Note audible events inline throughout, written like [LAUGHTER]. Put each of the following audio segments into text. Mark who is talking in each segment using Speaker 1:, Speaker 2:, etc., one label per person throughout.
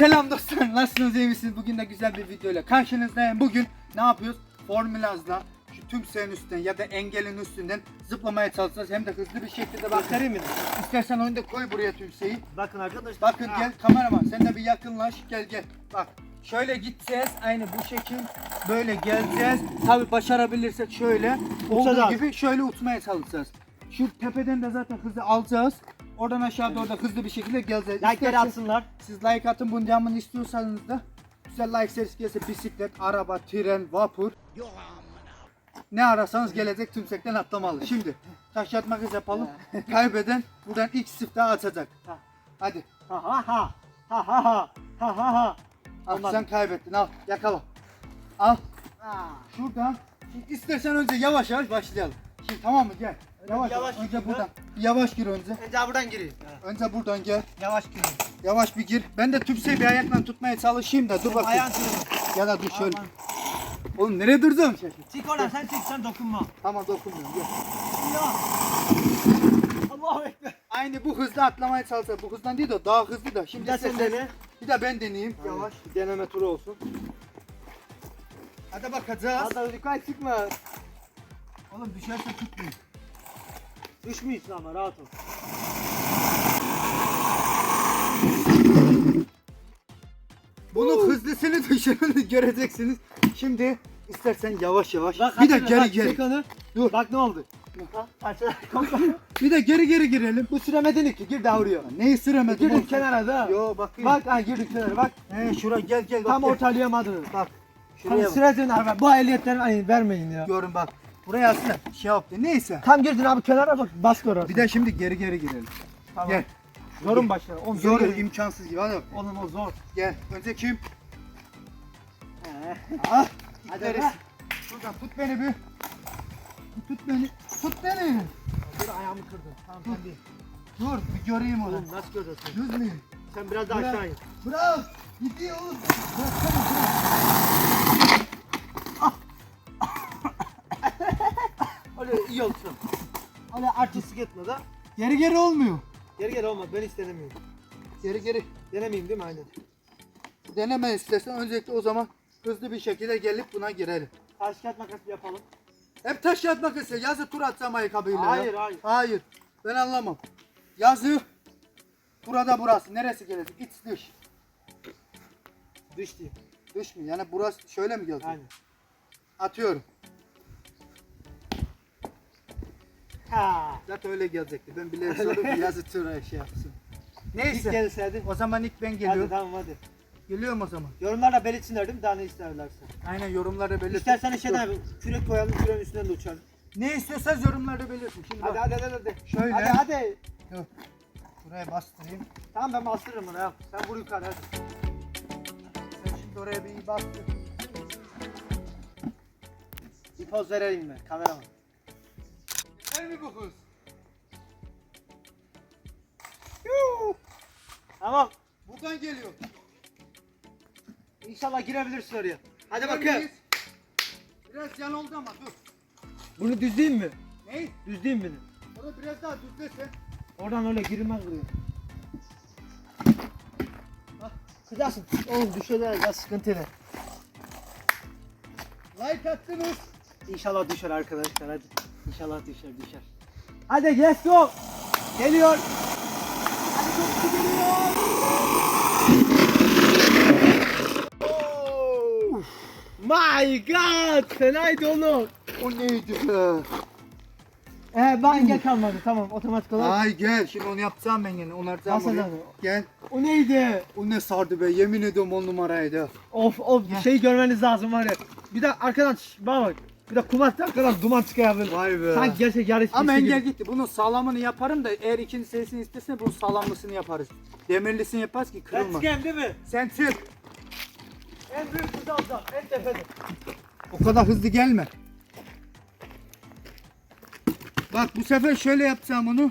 Speaker 1: Selam dostlar, nasılsınız iyi misiniz? Bugün de güzel bir videoyla karşınızdayım. Bugün ne yapıyoruz? Formülazla şu tümseyin üstünden ya da engelin üstünden zıplamaya çalışacağız. Hem de hızlı bir şekilde bak.
Speaker 2: Göstereyim mi?
Speaker 1: İstersen onu da koy buraya tümseyi.
Speaker 2: Bakın arkadaşlar.
Speaker 1: Bakın gel kameraman sen de bir yakınlaş gel gel. Bak şöyle gideceğiz aynı bu şekil böyle geleceğiz. Tabi başarabilirsek şöyle olduğu
Speaker 2: Uçacağız.
Speaker 1: gibi şöyle uçmaya çalışacağız. Şu tepeden de zaten hızlı alacağız. Oradan aşağı doğru da hızlı bir şekilde geleceğiz.
Speaker 2: Like'leri
Speaker 1: İsterseniz-
Speaker 2: atsınlar.
Speaker 1: siz like atın bunun devamını istiyorsanız da güzel like serisi gelse bisiklet, araba, tren, vapur. Ne ararsanız gelecek tümsekten atlamalı. Şimdi taş yat makas yapalım. [LAUGHS] Kaybeden buradan ilk siftahı açacak.
Speaker 2: Ha.
Speaker 1: Hadi.
Speaker 2: Ha ha ha. Ha ha ha. Ha ha ha.
Speaker 1: Al
Speaker 2: Olmadı.
Speaker 1: sen kaybettin al yakala. Al şuradan. Şimdi istersen önce yavaş yavaş başlayalım. Şimdi tamam mı gel. Yavaş,
Speaker 2: yavaş
Speaker 1: önce
Speaker 2: gireyim
Speaker 1: buradan. Yavaş gir önce.
Speaker 2: Önce buradan gireyim.
Speaker 1: Önce buradan gel.
Speaker 2: Yavaş gireyim.
Speaker 1: Yavaş bir gir. Ben de tümseyi bir ayakla tutmaya çalışayım da dur bakayım.
Speaker 2: Ayağın sürüyor.
Speaker 1: Ya da dur şöyle. Oğlum nereye durdum?
Speaker 2: Çık oradan sen çık sen dokunma.
Speaker 1: Tamam dokunmuyorum. Gel.
Speaker 2: Ya. Allahu ekber.
Speaker 1: Aynı bu hızla atlamaya çalışsa bu hızdan değil de daha hızlı da. Şimdi
Speaker 2: Bir sen dene.
Speaker 1: Bir de ben deneyeyim.
Speaker 2: Yavaş.
Speaker 1: Bir deneme turu olsun. Hadi bakacağız.
Speaker 2: Hatta dikkat çıkma.
Speaker 1: Oğlum düşerse tutmayın.
Speaker 2: Düşmüyorsun ama rahat ol.
Speaker 1: Bunun hızlısını [LAUGHS] düşürünü göreceksiniz. Şimdi istersen yavaş yavaş.
Speaker 2: Bak,
Speaker 1: bir de geri
Speaker 2: bak,
Speaker 1: geri.
Speaker 2: onu.
Speaker 1: Dur.
Speaker 2: Bak ne oldu? Bak. [LAUGHS]
Speaker 1: Bir de geri geri girelim.
Speaker 2: Bu süremedin ki gir daha vuruyor.
Speaker 1: Neyi süremedim?
Speaker 2: Girdin kenara da.
Speaker 1: Yo bakayım.
Speaker 2: Bak ha girdik kenara bak.
Speaker 1: He şura gel gel bak.
Speaker 2: Tam
Speaker 1: gel.
Speaker 2: ortalayamadın.
Speaker 1: Bak.
Speaker 2: Şuraya
Speaker 1: Şuraya bak.
Speaker 2: abi. Bu ehliyetleri vermeyin ya.
Speaker 1: Görün bak. Buraya aslında şey yaptı. Neyse.
Speaker 2: Tam girdin abi kenara bak bas orası.
Speaker 1: Bir de şimdi geri geri girelim.
Speaker 2: Tamam.
Speaker 1: Gel.
Speaker 2: Zorun başla. Oğlum
Speaker 1: Zor
Speaker 2: zor.
Speaker 1: imkansız gibi. Hadi.
Speaker 2: Oğlum o zor.
Speaker 1: Gel. Önce kim?
Speaker 2: He.
Speaker 1: Ah.
Speaker 2: Hadi
Speaker 1: Gideriz.
Speaker 2: be.
Speaker 1: Şuradan tut beni bir. Tut beni. Tut beni.
Speaker 2: Dur ayağımı kırdın. Tamam sen değil.
Speaker 1: Dur bir göreyim onu.
Speaker 2: Oğlum nasıl görüyorsun?
Speaker 1: Düz müyüm?
Speaker 2: Sen biraz daha
Speaker 1: Bırak.
Speaker 2: aşağı in.
Speaker 1: Bırak. Gidiyor oğlum. Bıraksana bırak.
Speaker 2: İyi olsun. Öyle artistik etme da.
Speaker 1: Geri geri olmuyor.
Speaker 2: Geri geri olmaz ben hiç denemiyorum.
Speaker 1: Geri geri.
Speaker 2: Denemeyeyim değil mi aynen.
Speaker 1: Deneme istersen öncelikle o zaman hızlı bir şekilde gelip buna girelim.
Speaker 2: Taş kağıt makas yapalım.
Speaker 1: Hep taş yatmak istiyor. Yazı tur atsam ayakkabıyla. ya.
Speaker 2: Hayır, hayır.
Speaker 1: Hayır. Ben anlamam. Yazı burada burası. Neresi gelecek? İç dış.
Speaker 2: Düş diyeyim.
Speaker 1: Dış mı? Yani burası şöyle mi gelecek?
Speaker 2: Aynen.
Speaker 1: Atıyorum.
Speaker 2: Ha.
Speaker 1: Zaten öyle gelecekti. Ben bile sordum ki yazı şey yapsın.
Speaker 2: İlk
Speaker 1: Neyse.
Speaker 2: gelseydi.
Speaker 1: O zaman ilk ben
Speaker 2: Hadi
Speaker 1: geliyorum.
Speaker 2: tamam hadi.
Speaker 1: Geliyorum o zaman.
Speaker 2: Yorumlarda belirtsinler değil mi? Daha ne isterlerse.
Speaker 1: Aynen yorumlarda belirtin.
Speaker 2: İstersen şeyden kürek koyalım küreğin üstünden de uçalım.
Speaker 1: Ne istiyorsanız yorumlarda belirtin. Şimdi
Speaker 2: Hadi
Speaker 1: bak.
Speaker 2: hadi hadi hadi.
Speaker 1: Şöyle.
Speaker 2: Hadi hadi.
Speaker 1: Dur. Buraya bastırayım.
Speaker 2: Tamam ben bastırırım onu ya. Sen vur yukarı hadi.
Speaker 1: Sen şimdi oraya bir iyi bastır.
Speaker 2: Bir poz vereyim ben kameraman.
Speaker 1: Yeter mi bu hız?
Speaker 2: Tamam.
Speaker 1: Buradan geliyor.
Speaker 2: İnşallah girebilirsin oraya. Hadi
Speaker 1: Girer
Speaker 2: bakın.
Speaker 1: miyiz? Biraz yan oldu ama dur.
Speaker 2: Bunu düzleyeyim mi?
Speaker 1: Ne?
Speaker 2: Düzleyeyim mi?
Speaker 1: Onu biraz daha düzlese.
Speaker 2: Oradan öyle girilmez buraya.
Speaker 1: Bak.
Speaker 2: Kızarsın. Oğlum düşerler ya sıkıntılı.
Speaker 1: Like attınız.
Speaker 2: İnşallah düşer arkadaşlar hadi. İnşallah düşer düşer. Hadi let's go. Geliyor. Hadi çok geliyor. Oh. My god. Fenaydı oğlum.
Speaker 1: O neydi be?
Speaker 2: Ee, ben engel kalmadı tamam otomatik olarak.
Speaker 1: Ay gel şimdi onu yapacağım ben yine. Onaracağım
Speaker 2: Nasıl?
Speaker 1: Gel.
Speaker 2: O neydi?
Speaker 1: O ne sardı be yemin ediyorum on numaraydı.
Speaker 2: Of of bir
Speaker 1: Gel.
Speaker 2: şey görmeniz lazım var ya. Bir de arkadan şş, bana bak. Bir de kumaştan arkadan duman çıkıyor.
Speaker 1: Vay be.
Speaker 2: Sanki gerçek yarış
Speaker 1: Ama
Speaker 2: pisti
Speaker 1: engel
Speaker 2: gibi.
Speaker 1: gitti. Bunun sağlamını yaparım da eğer ikinci serisini istersen bunun sağlamlısını yaparız. Demirlisini yaparız ki
Speaker 2: Ben
Speaker 1: kırılma.
Speaker 2: çıkayım değil mi?
Speaker 1: Sen çık.
Speaker 2: En büyük hızı alacağım. En tepede.
Speaker 1: O kadar hızlı gelme. Bak bu sefer şöyle yapacağım onu.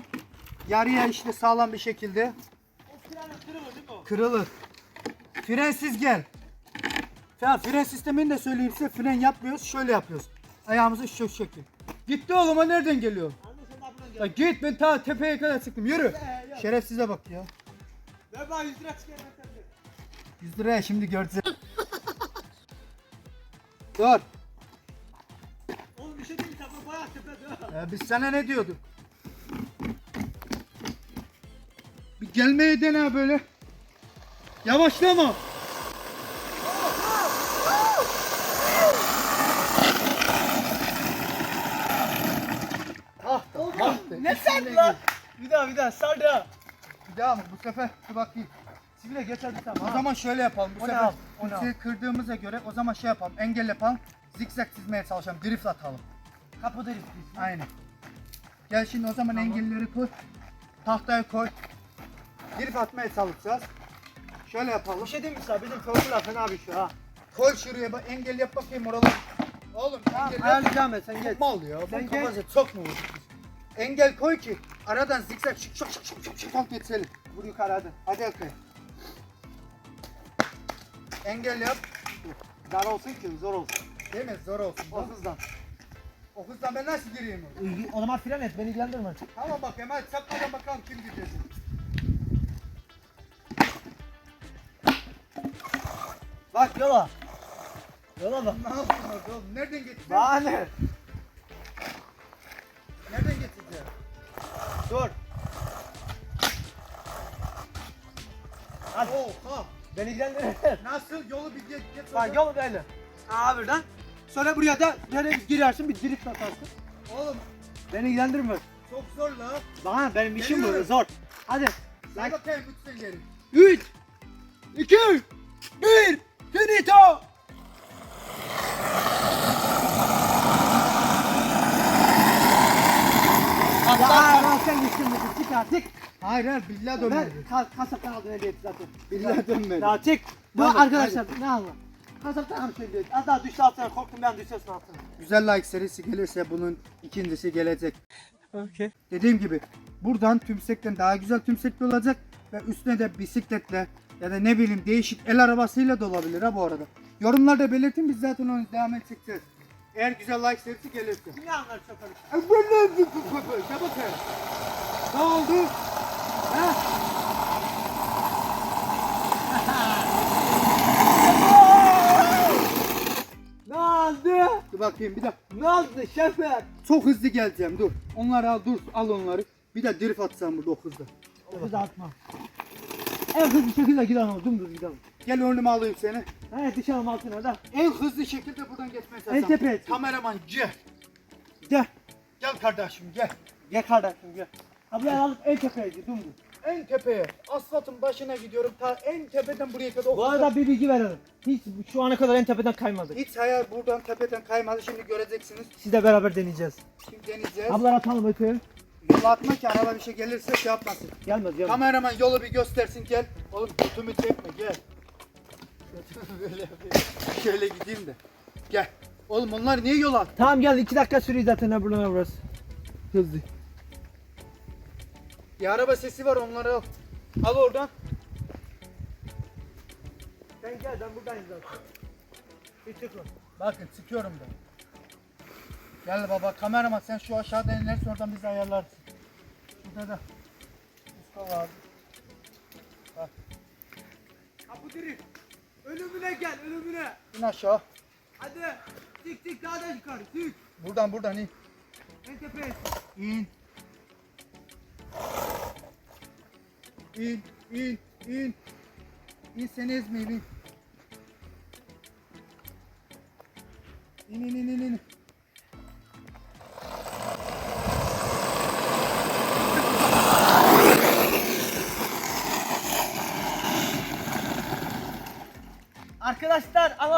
Speaker 1: Yarıya işte sağlam bir şekilde
Speaker 2: O frenin kırılır değil mi o?
Speaker 1: kırılır. Frensiz gel. Ya fren sistemini de söyleyeyim size. Fren yapmıyoruz. Şöyle yapıyoruz. Ayağımızı şu şekil. Gitti oğlum o nereden geliyor? Ya git ben ta tepeye kadar çıktım. Yürü. Şerefsize bak ya.
Speaker 2: Ver bana 100 lira sende.
Speaker 1: 100 liraya şimdi göreceğiz. Dur.
Speaker 2: Oğlum bir şey değil mi? Tabii bayağı tepede.
Speaker 1: Ya biz sana ne diyorduk? Bir gelmeye dene böyle. Yavaşlama. Ah,
Speaker 2: Oğlum sardı lan? Bir daha bir daha ha.
Speaker 1: Bir daha mı? Bu sefer dur bakayım.
Speaker 2: Sibile geçerdi
Speaker 1: O
Speaker 2: tamam.
Speaker 1: zaman şöyle yapalım. Bu
Speaker 2: O
Speaker 1: sefer
Speaker 2: abi? O ne
Speaker 1: kimseyi kırdığımıza göre o zaman şey yapalım. Engel yapalım. Zikzak çizmeye çalışalım. Drift atalım.
Speaker 2: Kapıda riskliyiz.
Speaker 1: Aynen. Gel şimdi o zaman engelleri koy. Tahtaya koy. Drift atmaya çalışacağız. Şöyle yapalım.
Speaker 2: Bir şey diyeyim mi sana? Bizim formüla fena bir şey ha.
Speaker 1: Koy şuraya bak engel yap bakayım oralar. Oğlum engel yap.
Speaker 2: Ayarlayacağım ben sen geç.
Speaker 1: Mal ya.
Speaker 2: Sen
Speaker 1: Sen kafası çok mu vurduk biz? Engel koy ki aradan zikzak şık şık şık şık şık şık şık geçelim.
Speaker 2: Vur yukarı hadi.
Speaker 1: Hadi bakayım. Engel yap.
Speaker 2: Dar olsun ki zor olsun.
Speaker 1: Değil mi? Zor olsun.
Speaker 2: O hızdan.
Speaker 1: O hızdan ben nasıl gireyim oraya?
Speaker 2: O zaman fren et beni ilgilendirme.
Speaker 1: Tamam bak hemen sapmadan bakalım kim gidecek.
Speaker 2: Bak yola. Yola bak.
Speaker 1: Ne yapıyorsunuz oğlum? Nereden getirdin?
Speaker 2: Bahane. Dur. Hadi.
Speaker 1: Oha!
Speaker 2: Beni ilgilendirme.
Speaker 1: Nasıl yolu bir geç geç.
Speaker 2: Bak yol böyle. Aa buradan. Sonra buraya da böyle girersin bir drift atarsın.
Speaker 1: Oğlum
Speaker 2: Beni ilgilendirme.
Speaker 1: çok zor la.
Speaker 2: Bana benim işim bu
Speaker 1: Geliyorum.
Speaker 2: zor. Hadi.
Speaker 1: Say bakayım lütfen geri.
Speaker 2: 3 2 1 Finito! Ya ben sen gitsin dedi. Çık artık.
Speaker 1: Hayır hayır billah
Speaker 2: Ben
Speaker 1: dönmedi.
Speaker 2: ka kasaptan aldım hediye zaten.
Speaker 1: Billah dönmedi.
Speaker 2: Ya çık. Bu
Speaker 1: Tamam,
Speaker 2: arkadaşlar ne anla? Kasaptan almış hediye. Hatta düştü altına korktum ben düşersin altına.
Speaker 1: Güzel like serisi gelirse bunun ikincisi gelecek.
Speaker 2: Okey.
Speaker 1: Dediğim gibi buradan tümsekten daha güzel tümsekli olacak ve üstüne de bisikletle ya da ne bileyim değişik el arabasıyla da olabilir ha bu arada. Yorumlarda belirtin biz zaten onu devam edeceğiz. Eğer güzel like serisi gelirse.
Speaker 2: Kim ne anlar şoförü?
Speaker 1: Ne bakayım? Ne oldu? Ha?
Speaker 2: Ne oldu?
Speaker 1: Dur bakayım bir de
Speaker 2: Ne oldu şoför?
Speaker 1: çok hızlı geleceğim dur. Onları al dur al onları. Bir de drift atsam burada o hızla.
Speaker 2: O kızı atma. En hızlı şekilde gidelim dümdüz gidelim.
Speaker 1: Gel önüme alayım seni.
Speaker 2: He düşelim altına da.
Speaker 1: En hızlı şekilde buradan geçmeye
Speaker 2: En
Speaker 1: çalışacağım.
Speaker 2: tepeye.
Speaker 1: Kameraman gel.
Speaker 2: Gel.
Speaker 1: Gel kardeşim gel.
Speaker 2: Gel kardeşim gel. Abla alıp en tepeydi dümdüz.
Speaker 1: En tepeye. Asfaltın başına gidiyorum. Ta en tepeden buraya kadar.
Speaker 2: Bu arada bir bilgi verelim. Hiç şu ana kadar en tepeden kaymadık.
Speaker 1: Hiç hayal buradan tepeden kaymadı. Şimdi göreceksiniz.
Speaker 2: Sizle beraber deneyeceğiz.
Speaker 1: Şimdi deneyeceğiz.
Speaker 2: Abla atalım öteye.
Speaker 1: Yol atma ki araba bir şey gelirse şey yapmasın.
Speaker 2: Gelmez gelmez.
Speaker 1: Kameraman yolu bir göstersin gel. Oğlum götümü çekme gel. Böyle. [LAUGHS] Şöyle gideyim de. Gel. Oğlum onlar niye yol attı?
Speaker 2: Tamam gel iki dakika sürüyor zaten ne buradan burası. Hızlı.
Speaker 1: Bir araba sesi var onları al. Al oradan.
Speaker 2: Sen gel ben buradayım zaten. Bir çıkma.
Speaker 1: Bakın sıkıyorum da. Gel baba kameraman sen şu aşağıda inersin oradan bizi ayarlarsın. Şurada da usta var. Bak
Speaker 2: Kapı direkt. Ölümüne gel ölümüne.
Speaker 1: in aşağı.
Speaker 2: Hadi. Tik tik daha da yukarı. Tik.
Speaker 1: Buradan buradan in.
Speaker 2: En tepeye.
Speaker 1: İn. İn, in, in. İn seni ezmeyeyim in. İn in in in in.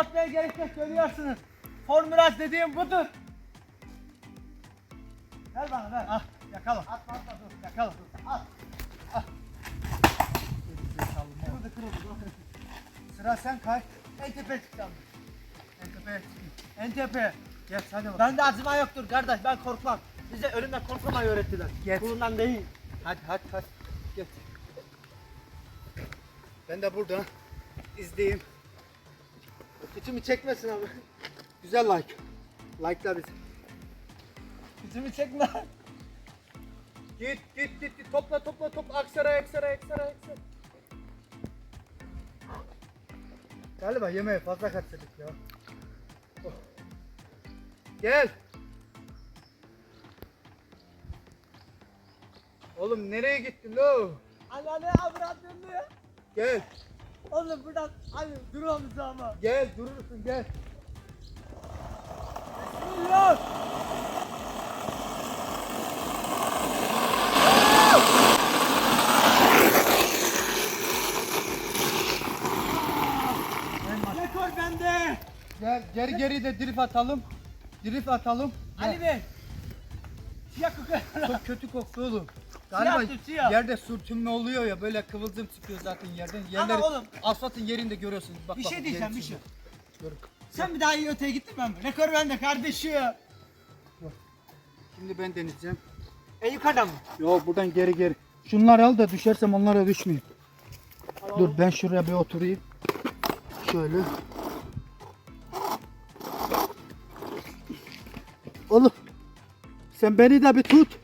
Speaker 2: Anlatmaya gerek yok görüyorsunuz. Formülaj dediğim budur. Ver bana ver.
Speaker 1: Ah yakala.
Speaker 2: Atma atma dur.
Speaker 1: Yakala. dur.
Speaker 2: At. Kırıldı kırıldı.
Speaker 1: Sıra sen kay.
Speaker 2: En tepeye çıkacağım.
Speaker 1: En tepeye çıkayım.
Speaker 2: En tepeye.
Speaker 1: Geç hadi bakalım.
Speaker 2: Bende acıma yoktur kardeş ben korkmam. Bize ölümden korkmamayı öğrettiler.
Speaker 1: Geç.
Speaker 2: Kulundan değil.
Speaker 1: Hadi hadi hadi. Geç. Ben de burada izleyeyim.
Speaker 2: Kıçımı çekmesin abi. [LAUGHS]
Speaker 1: Güzel like. Like'la bizi.
Speaker 2: Kıçımı çekme.
Speaker 1: Git git git git topla topla topla Aksaray Aksaray Aksaray Aksaray. Galiba yemeği fazla kaçırdık ya. Oh. Gel. Oğlum nereye gittin lo?
Speaker 2: Anneanne avradını.
Speaker 1: Gel.
Speaker 2: Oğlum buradan hani durmamız ama.
Speaker 1: Gel durursun gel.
Speaker 2: Bismillah. Rekor bende.
Speaker 1: Gel geri geri de drift atalım. Drift atalım. Gel.
Speaker 2: Ali Bey. Siyah.
Speaker 1: Çok kötü koktu oğlum.
Speaker 2: Siyah
Speaker 1: Galiba
Speaker 2: tut, siyah.
Speaker 1: yerde sürtünme oluyor ya böyle kıvılcım çıkıyor zaten yerden. Yerleri,
Speaker 2: oğlum-
Speaker 1: Asfaltın yerinde görüyorsunuz. Bak,
Speaker 2: Bir
Speaker 1: bak,
Speaker 2: şey diyeceğim bir şey.
Speaker 1: çiziyor. Gör.
Speaker 2: Sen bir daha iyi öteye gittin mi? Rekor bende kardeşim.
Speaker 1: Şimdi ben deneyeceğim.
Speaker 2: En yukarıdan mı?
Speaker 1: Yok buradan geri geri. Şunları al da düşersem onlara düşmeyeyim. Dur ben şuraya bir oturayım. Şöyle. Oğlum. Sen beni de bir tut.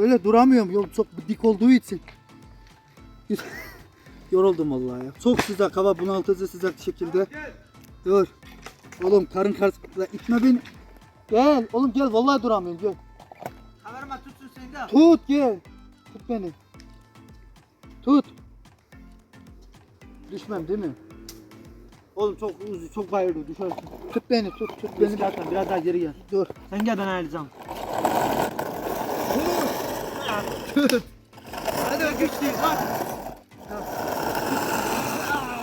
Speaker 1: Böyle duramıyorum. Yok çok dik olduğu için. [LAUGHS] Yoruldum vallahi ya. Çok sıcak hava bunaltıcı sıcak şekilde. Dur. Oğlum karın karşısında itme beni. Gel oğlum gel vallahi duramıyorum gel.
Speaker 2: Kamerama tutsun seni de.
Speaker 1: Tut gel. Tut beni. Tut. Düşmem değil mi? Oğlum çok uzun, çok bayırdı düşersin. Tut beni, tut, tut beni.
Speaker 2: Zaten biraz daha geri gel.
Speaker 1: Dur.
Speaker 2: Sen gel ben ayarlayacağım. [LAUGHS]
Speaker 1: Hadi güçlüyüz bak.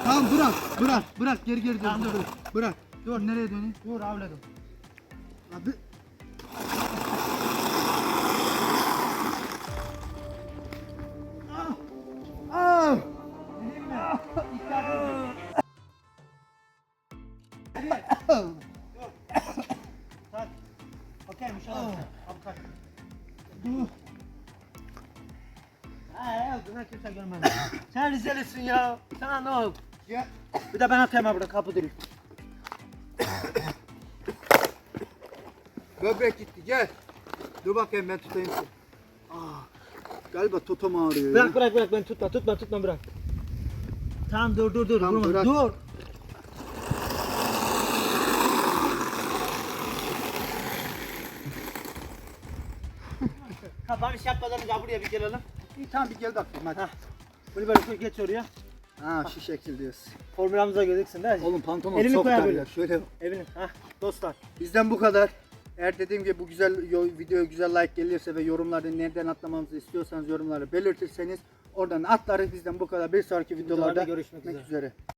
Speaker 1: Tamam bırak, bırak, bırak geri geri dön. dur. Bırak. Dur nereye döneyim?
Speaker 2: Dur avladım.
Speaker 1: Abi.
Speaker 2: Kimse görmedi. Sen Rizelisin ya. Sana ne oldu?
Speaker 1: Gel.
Speaker 2: Bir de ben atayım ha burada kapı direkt.
Speaker 1: Böbrek gitti gel. Dur bakayım ben tutayım seni. Ah, galiba totom ağrıyor. ya.
Speaker 2: Bırak bırak bırak ben tutma tutma tutma bırak. Tamam dur dur dur.
Speaker 1: Tamam,
Speaker 2: Vurma.
Speaker 1: bırak.
Speaker 2: Dur. Şey yapmadan önce buraya bir gelelim.
Speaker 1: İyi tamam bir gel bakayım hadi.
Speaker 2: Ha. Böyle böyle koy geç oraya.
Speaker 1: Ha şu şekil diyorsun.
Speaker 2: Formülümüze gözüksün değil mi?
Speaker 1: Oğlum pantolon
Speaker 2: Elini
Speaker 1: çok
Speaker 2: koyar
Speaker 1: dar
Speaker 2: böyle.
Speaker 1: ya. Şöyle
Speaker 2: Evinin. Ha dostlar.
Speaker 1: Bizden bu kadar. Eğer dediğim gibi bu güzel yo- videoya güzel like gelirse ve yorumlarda nereden atlamamızı istiyorsanız yorumları belirtirseniz oradan atlarız bizden bu kadar. Bir sonraki videolarda
Speaker 2: görüşmek
Speaker 1: üzere.